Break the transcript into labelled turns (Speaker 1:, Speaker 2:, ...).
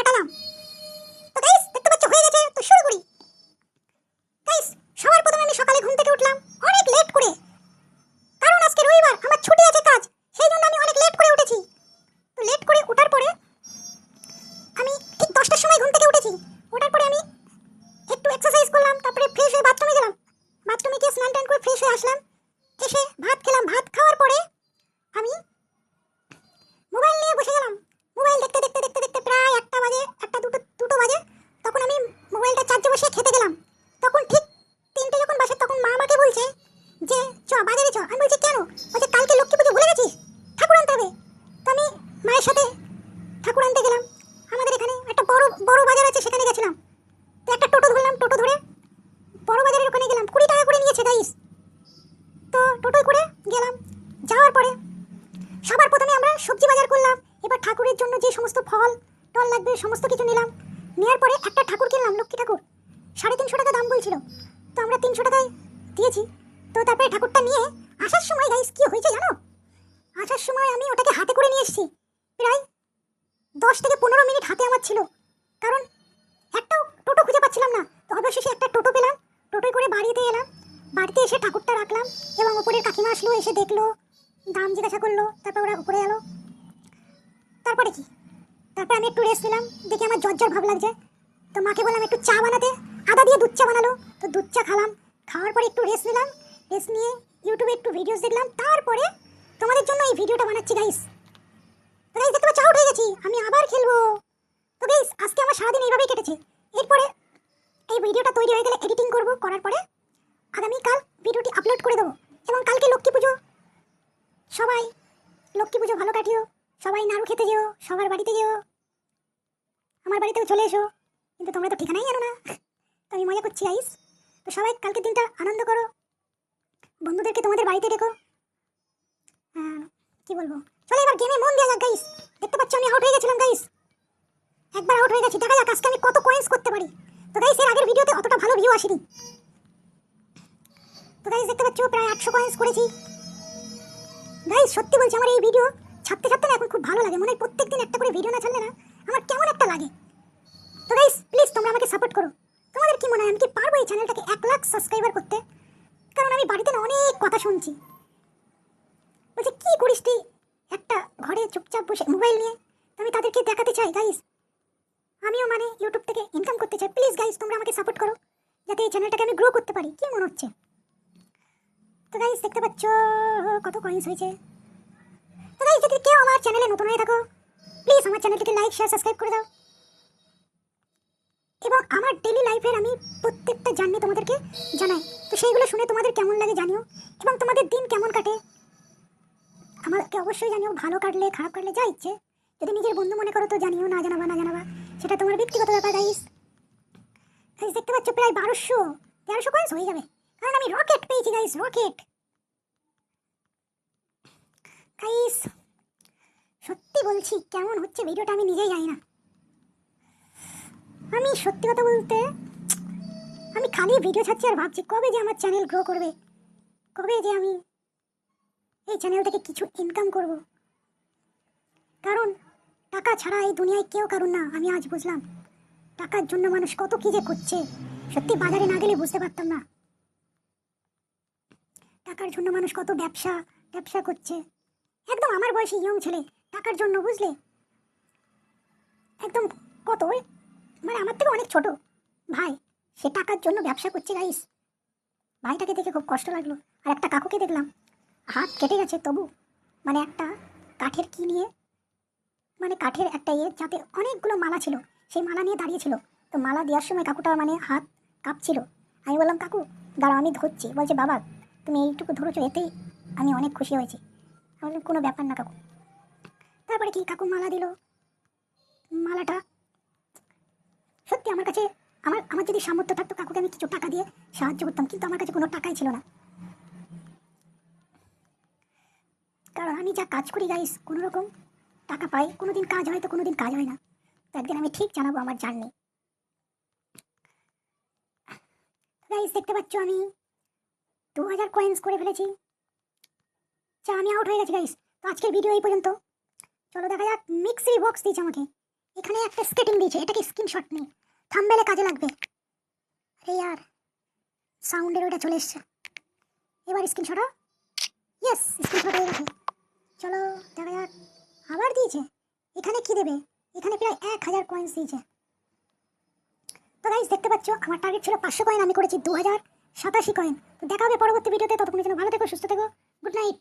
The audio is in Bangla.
Speaker 1: কাটালাম। তো গাইস দেখতে পাচ্ছ, হয়ে গেছে, তো শুরু করি। গাইস সবার প্রথমে আমি সকালে ঘুম থেকে উঠলাম, অনেক লেট করে। কারণ আজকে রবিবার, আমার ছুটি আছে কাজ, সেই জন্য আমি অনেক লেট করে উঠেছি। তো লেট করে ওঠার পরে আমি ঠিক দশটার সময় ঘুম থেকে উঠেছি। ওঠার পরে আমি একটু এক্সারসাইজ করলাম, তারপরে ফ্রেশ হয়ে বাথরুমে গেলাম। বাথরুমে গিয়ে স্নান টান করে ফ্রেশ হয়ে আসলাম। এসে ঠাকুর আনতে গেলাম। আমাদের এখানে একটা বড় বড় বাজার আছে, সেখানে গেছিলাম। তো একটা টোটো ধরলাম, টোটো ধরে বড় বাজারের ওখানে গেলাম। কুড়ি টাকা করে নিয়েছে গাইস তো টোটোয় করে গেলাম। যাওয়ার পরে সবার প্রথমে আমরা সবজি বাজার করলাম। এবার ঠাকুরের জন্য যে সমস্ত ফল, টল লাগবে, সমস্ত কিছু নিলাম। নেওয়ার পরে একটা ঠাকুর কিনলাম, লক্ষ্মী ঠাকুর। সাড়ে তিনশো টাকা দাম বলছিল। তো আমরা তিনশো টাকায় দিয়েছি। তো তারপরে ঠাকুরটা নিয়ে আসার সময় গাইস কি হয়েছে জানো? আসার সময় আমি ওটাকে হাতে করে নিয়ে এসেছি। প্রায় দশ থেকে পনেরো মিনিট হাতে আমার ছিল। কারণ একটাও টোটো খুঁজে পাচ্ছিলাম না। তো অবশেষে একটা টোটো পেলাম। টোটোয় করে বাড়িতে এলাম। বাড়িতে এসে ঠাকুরটা রাখলাম এবং ওপরের কাকিমা আসলো, এসে দেখল, দাম জিজ্ঞাসা করল, তারপর ওরা উপরে এলো। তারপরে কি? তারপর আমি একটু রেস্ট নিলাম। দেখে আমার জ্বর জ্বর ভাব লাগছে। তো মাকে বললাম, একটু চা বানাতে। আদা দিয়ে দুধ চা বানালো। তো দুধ চা খালাম। খাওয়ার পরে একটু রেস্ট নিলাম। রেস্ট নিয়ে ইউটিউবে একটু ভিডিওস দেখলাম। তারপরে তোমাদের জন্য এই ভিডিওটা বানাচ্ছি গাইস আউট হয়ে গেছি আমি আবার খেলব। তো গাইস আজকে আমার সারাদিন এইভাবেই কেটেছে। এরপরে এই ভিডিওটা তৈরি হয়ে গেলে এডিটিং করব করার পরে আগামীকাল ভিডিওটি আপলোড করে দেবো। এবং কালকে লক্ষ্মী পুজো। সবাই লক্ষ্মী পুজো ভালো কাটিও। সবাই নাড়ু খেতে যেও সবার বাড়িতে যেও। আমার বাড়িতেও চলে এসো। কিন্তু তোমরা তো ঠিকানাই জানো না। তো আমি মজা করছি আইস তো সবাই কালকের দিনটা আনন্দ করো। বন্ধুদেরকে তোমাদের বাড়িতে আহ, কি বলব? চলো এবার গেমে মন দেওয়া যাক গাইস পাচ্ছ আমি আউট হয়ে গেছিলাম গাইস একবার আউট হয়ে গেছি। দেখা যাক, আজকে আমি কত কয়েন্স করতে পারি। তো গাইস এর আগের ভিডিওতে অতটা ভালো ভিউ আসেনি। তো গাইস দেখতে পাচ্ছ, প্রায় আটশো কয়েন্স করেছি। গাইস সত্যি বলছি, আমার এই ভিডিও ছাড়তে ছাড়তে না এখন খুব ভালো লাগে। মনে হয় প্রত্যেকদিন একটা করে ভিডিও না ছাড়লে না আমার কেমন একটা লাগে। তো গাইস প্লিজ তোমরা আমাকে সাপোর্ট করো। তোমাদের কি মনে হয়, আমি কি পারব এই চ্যানেলটাকে এক লাখ সাবস্ক্রাইবার করতে? কারণ আমি বাড়িতে না অনেক কথা শুনছি। বলছে, কি করিস তুই? একটা ঘরে চুপচাপ বসে মোবাইল নিয়ে, আমি তাদেরকে দেখাতে চাই গাইস আমিও মানে ইউটিউব থেকে ইনকাম করতে চাই। প্লিজ গাইস তোমরা আমাকে সাপোর্ট করো, যাতে এই চ্যানেলটাকে আমি গ্রো করতে পারি। কি মনে হচ্ছে? তো গাইস দেখতে পাচ্ছ কত কয়েন্স হয়েছে। তো গাইস যদি কেউ আমার চ্যানেলে নতুন হয়ে থাকো প্লিজ আমার চ্যানেলটিকে লাইক শেয়ার সাবস্ক্রাইব করে দাও। এবং আমার ডেলি লাইফের আমি প্রত্যেকটা জার্নি তোমাদেরকে জানাই। তো সেইগুলো শুনে তোমাদের কেমন লাগে জানিও। এবং তোমাদের দিন কেমন কাটে। আমাকে অবশ্যই জানিও, ভালো কাটলে, খারাপ কাটলে যা ইচ্ছে। যদি নিজের বন্ধু মনে করো তো জানিও না জানাবা না জানাবা। সেটা তোমার ব্যক্তিগত ব্যাপার গাইস গাইস দেখতে পাচ্ছ, প্রায় বারোশো, তেরোশো কয়েন্স হয়ে যাবে। কারণ আমি রকেট পেয়েছি গাইস রকেট গাইস সত্যি বলছি, কেমন হচ্ছে ভিডিওটা আমি নিজেই জানি না। আমি সত্যি কথা বলতে, আমি খালি ভিডিও ছাড়ছি আর ভাবছি কবে যে আমার চ্যানেল গ্রো করবে। কবে যে আমি এই চ্যানেল থেকে কিছু ইনকাম করব। কারণ টাকা ছাড়া এই দুনিয়ায় কেউ কারণ না, আমি আজ বুঝলাম। টাকার জন্য মানুষ কত কি যে করছে, সত্যি বাজারে না গেলে বুঝতে পারতাম না। টাকার জন্য মানুষ কত ব্যবসা ব্যবসা করছে। একদম আমার বয়সী ইয়ং ছেলে, টাকার জন্য বুঝলে? একদম কত? মানে আমার থেকে অনেক ছোট। ভাই, সে টাকার জন্য ব্যবসা করছে গাইস ভাইটাকে দেখে খুব কষ্ট লাগল। আর একটা কাকুকে দেখলাম। হাত কেটে গেছে তবু। মানে একটা কাঠের কি নিয়ে? মানে কাঠের একটা ইয়ে যাতে অনেকগুলো মালা ছিল। সেই মালা নিয়ে দাঁড়িয়েছিল তো মালা দেওয়ার সময় কাকুটা মানে হাত কাঁপছিল। আমি বললাম, কাকু, দাঁড়াও, আমি ধরছি। বলছে, বাবা, তুমি এইটুকু ধরেছো, এতেই আমি অনেক খুশি হয়েছি। আমি বললাম, কোনো ব্যাপার না, কাকু। তারপরে কি কাকু মালা দিল? মালাটা সত্যি আমার কাছে, আমার আমার যদি সামর্থ্য থাকতো, কাকুকে আমি কিছু টাকা দিয়ে সাহায্য করতাম, কিন্তু আমার কাছে কোনো টাকাই ছিল না কারণ আমি যা কাজ করি গাইস কোনো রকম টাকা পাই কোনো দিন কাজ হয় তো কোনো দিন কাজ হয় না। তো একদিন আমি ঠিক জানাব আমার জার্নি গাইস দেখতে পাচ্ছ আমি দু হাজার কয়েন্স করে ফেলেছি। চা আমি আউট হয়ে গেছি গাইস তো আজকের ভিডিও এই পর্যন্ত। চলো দেখা যাক মিক্সি বক্স দিয়েছে আমাকে। এখানে একটা স্কেটিং দিয়েছে, এটাকে স্ক্রিনশট নেই থাম্বেলে কাজে লাগবে। আরে আর সাউন্ডের ওটা চলে এসছে। এবার স্ক্রিনশট ইয়েস স্ক্রিনশট হয়ে গেছে। চলো দেখা যাক। আবার দিয়েছে? এখানে কি দেবে? এখানে প্রায় এক হাজার কয়েন্স দিয়েছে। তো গাইজ দেখতে পাচ্ছ, আমার টার্গেট ছিল পাঁচশো কয়েন আমি করেছি দু হাজার সাতাশি কয়েন তো দেখা হবে পরবর্তী ভিডিওতে ততক্ষণের জন্য ভালো থেকো, সুস্থ থেকো। Good night